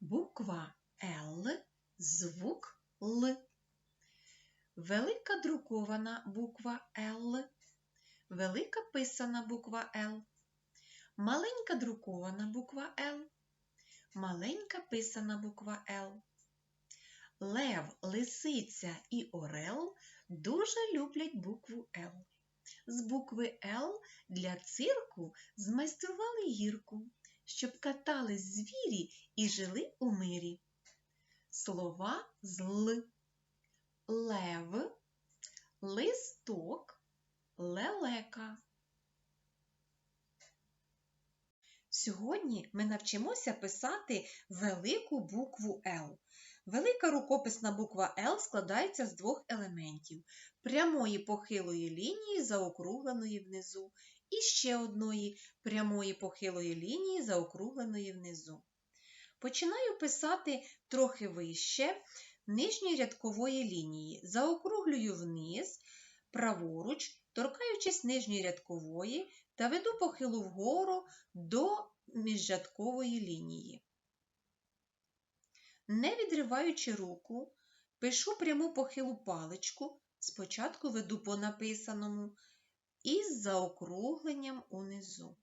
Буква Л, звук Л. Велика друкована буква Л. Велика писана буква Л. Маленька друкована буква Л. Маленька писана буква Л. Лев, лисиця і орел дуже люблять букву Л. З букви Л для цирку змайстрували гірку, щоб катались звірі і жили у мирі. Слова з Л. Лев, листок, лелека. Сьогодні ми навчимося писати велику букву Л. Велика рукописна буква Л складається з двох елементів прямої похилої лінії, заокругленої внизу, і ще одної прямої похилої лінії, заокругленої внизу. Починаю писати трохи вище нижньої рядкової лінії, заокруглюю вниз, праворуч, торкаючись нижньої рядкової та веду похилу вгору до міжрядкової лінії. Не відриваючи руку, пишу пряму похилу паличку, спочатку веду по написаному із заокругленням унизу.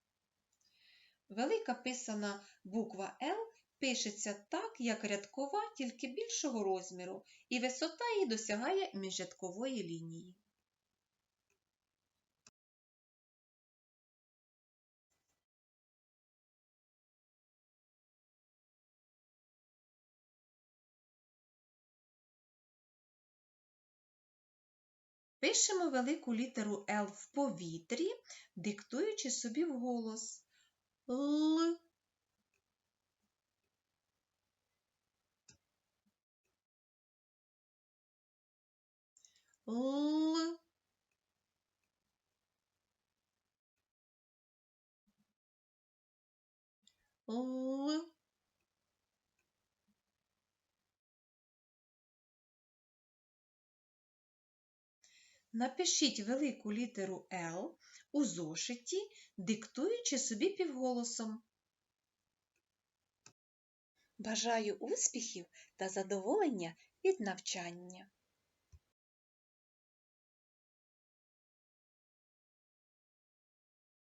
Велика писана буква Л пишеться так, як рядкова, тільки більшого розміру, і висота її досягає міжрядкової лінії. Пишемо велику літеру Л в повітрі, диктуючи собі вголос Л. Л. Л. Напишіть велику літеру Л у зошиті, диктуючи собі півголосом. Бажаю успіхів та задоволення від навчання!